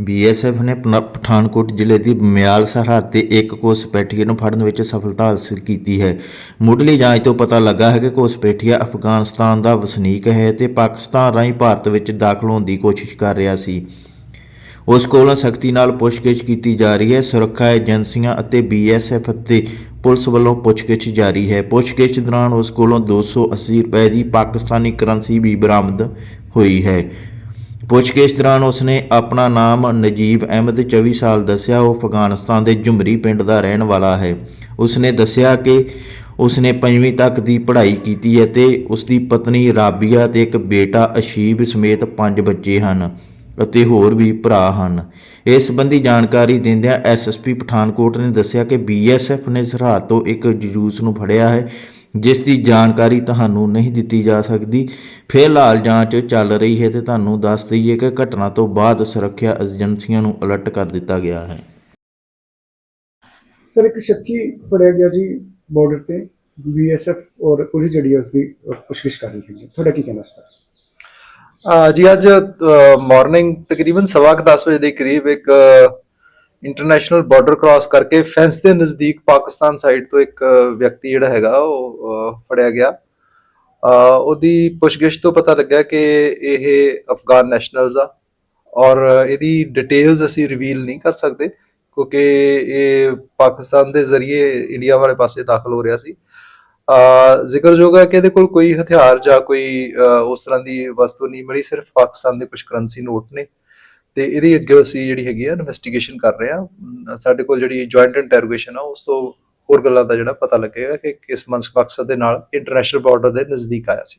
BSF ਨੇ ਪਨ- ਪਠਾਨਕੋਟ ਜ਼ਿਲ੍ਹੇ ਦੀ ਮਿਆਲ ਸਰਹੱਦ ਤੇ ਇੱਕ ਘੁਸਪੈਠੀਏ ਨੂੰ ਫੜਨ ਵਿੱਚ ਸਫਲਤਾ ਹਾਸਲ ਕੀਤੀ ਹੈ। ਮੁੱਢਲੀ ਜਾਂਚ ਤੋਂ ਪਤਾ ਲੱਗਾ ਹੈ ਕਿ ਘੁਸਪੈਠੀਆ ਅਫਗਾਨਿਸਤਾਨ ਦਾ ਵਸਨੀਕ ਹੈ ਤੇ ਪਾਕਿਸਤਾਨ ਰਾਹੀਂ ਭਾਰਤ ਵਿੱਚ ਦਾਖਲ ਹੋਣ ਦੀ ਕੋਸ਼ਿਸ਼ ਕਰ ਰਿਹਾ ਸੀ। ਉਸ ਕੋਲੋਂ ਸਖਤੀ ਨਾਲ ਪੁੱਛਗਿੱਛ ਕੀਤੀ ਜਾ ਰਹੀ ਹੈ। ਸੁਰੱਖਿਆ ਏਜੰਸੀਆਂ ਅਤੇ ਬੀਐਸਐਫ ਅਤੇ ਪੁਲਿਸ ਵੱਲੋਂ ਪੁੱਛਗਿੱਛ ਜਾਰੀ ਹੈ। ਪੁੱਛਗਿੱਛ ਦੌਰਾਨ ਉਸ ਕੋਲੋਂ 280 ਰੁਪਏ ਦੀ ਪਾਕਿਸਤਾਨੀ ਕਰੰਸੀ ਵੀ ਬਰਾਮਦ ਹੋਈ ਹੈ। ਪੁੱਛਗਿੱਛ ਦੌਰਾਨ ਉਸਨੇ ਆਪਣਾ ਨਾਮ ਨਜੀਬ ਅਹਿਮਦ 24 ਸਾਲ ਦੱਸਿਆ, ਉਹ ਅਫਗਾਨਿਸਤਾਨ ਦੇ ਜੁਮਰੀ ਪਿੰਡ ਦਾ ਰਹਿਣ ਵਾਲਾ ਹੈ। ਉਸਨੇ ਦੱਸਿਆ ਕਿ ਉਸਨੇ ਪੰਜਵੀਂ ਤੱਕ ਦੀ ਪੜ੍ਹਾਈ ਕੀਤੀ ਹੈ ਤੇ ਉਸਦੀ ਪਤਨੀ ਰਾਬੀਆ ਤੇ ਇੱਕ ਬੇਟਾ ਅਸ਼ੀਬ ਸਮੇਤ ਪੰਜ ਬੱਚੇ ਹਨ ਅਤੇ ਹੋਰ ਵੀ ਭਰਾ ਹਨ। ਇਸ ਸੰਬੰਧੀ ਜਾਣਕਾਰੀ ਦਿੰਦਿਆਂ ਐਸਐਸਪੀ ਪਠਾਨਕੋਟ ਨੇ ਦੱਸਿਆ ਕਿ ਬੀਐਸਐਫ ਨੇ ਸਰਹੱਦ ਤੋਂ ਇੱਕ ਜਲੂਸ ਨੂੰ ਫੜਿਆ ਹੈ ਜਿਸ ਦੀ ਜਾਣਕਾਰੀ ਤੁਹਾਨੂੰ ਨਹੀਂ ਦਿੱਤੀ ਜਾ ਸਕਦੀ ਫਿਲਹਾਲ ਜਾਂਚ ਚੱਲ ਰਹੀ ਹੈ ਤੇ ਤੁਹਾਨੂੰ ਦੱਸ ਦਈਏ ਕਿ ਘਟਨਾ ਤੋਂ ਬਾਅਦ ਸੁਰੱਖਿਆ ਏਜੰਸੀਆਂ ਨੂੰ ਅਲਰਟ ਕਰ ਦਿੱਤਾ ਗਿਆ ਹੈ। ਸਰ ਇੱਕ ਸ਼ੱਕੀ ਫੜਿਆ ਗਿਆ ਜੀ ਬਾਰਡਰ ਤੇ ਬੀਐਸਐਫ ਔਰ ਪੁਲਿਸ ਜਿਹੜੀ ਹੈ ਉਸਦੀ ਪੁੱਛਗਿੱਛ ਕਰ ਰਹੀ ਹੈ ਤੁਹਾਡਾ ਕੀ ਕਹਿਣਾ ਸਰ ਜੀ ਅੱਜ ਮਾਰਨਿੰਗ ਤਕਰੀਬਨ ਸਵਾ ਕੁ ਦਸ ਵਜੇ ਦੇ ਕਰੀਬ ਇੱਕ ਇੰਟਰਨੈਸ਼ਨਲ ਬਾਰਡਰ ਕ੍ਰਾਸ ਕਰਕੇ ਫੈਂਸ ਦੇ ਨਜ਼ਦੀਕ ਪਾਕਿਸਤਾਨ ਸਾਈਡ ਤੋਂ ਇੱਕ ਵਿਅਕਤੀ ਜਿਹੜਾ ਹੈਗਾ, ਉਹ ਫੜਿਆ ਗਿਆ। ਉਹਦੀ ਪੁੱਛਗਿੱਛ ਤੋਂ ਪਤਾ ਲੱਗਾ ਕਿ ਇਹ ਅਫਗਾਨ ਨੈਸ਼ਨਲਸ ਆ ਔਰ ਇਹਦੀ ਡਿਟੇਲਸ ਅਸੀਂ ਰਿਵੀਲ ਨਹੀਂ ਕਰ ਸਕਦੇ ਕਿਉਂਕਿ ਇਹ ਪਾਕਿਸਤਾਨ ਦੇ ਜ਼ਰੀਏ ਇੰਡੀਆ ਵਾਲੇ ਪਾਸੇ ਦਾਖਲ ਹੋ ਰਿਹਾ ਸੀ। ਜ਼ਿਕਰਯੋਗ ਹੈ ਕਿ ਇਹਦੇ ਕੋਲ ਕੋਈ ਹਥਿਆਰ ਜਾਂ ਕੋਈ ਉਸ ਤਰ੍ਹਾਂ ਦੀ ਵਸਤੂ ਨਹੀਂ ਮਿਲੀ, ਸਿਰਫ ਪਾਕਿਸਤਾਨ ਦੇ ਕੁਝ ਕਰੰਸੀ ਨੋਟ ਨੇ। ਤੇ ਇਹਦੀ ਅੱਗੇ ਅਸੀਂ ਜਿਹੜੀ ਹੈਗੀ ਆ ਇਨਵੈਸਟੀਗੇਸ਼ਨ ਕਰ ਰਹੇ ਆ ਸਾਡੇ ਕੋਲ ਜਿਹੜੀ ਜੁਆਇੰਟ ਇੰਟਰੋਗੇਸ਼ਨ ਆ, ਉਸ ਤੋਂ ਹੋਰ ਗੱਲਾਂ ਦਾ ਜਿਹੜਾ ਪਤਾ ਲੱਗੇਗਾ ਕਿ ਕਿਸ ਮਨਸ ਮਕਸਦ ਦੇ ਨਾਲ ਇੰਟਰਨੈਸ਼ਨਲ ਬਾਰਡਰ ਦੇ ਨਜ਼ਦੀਕ ਆਇਆ ਸੀ।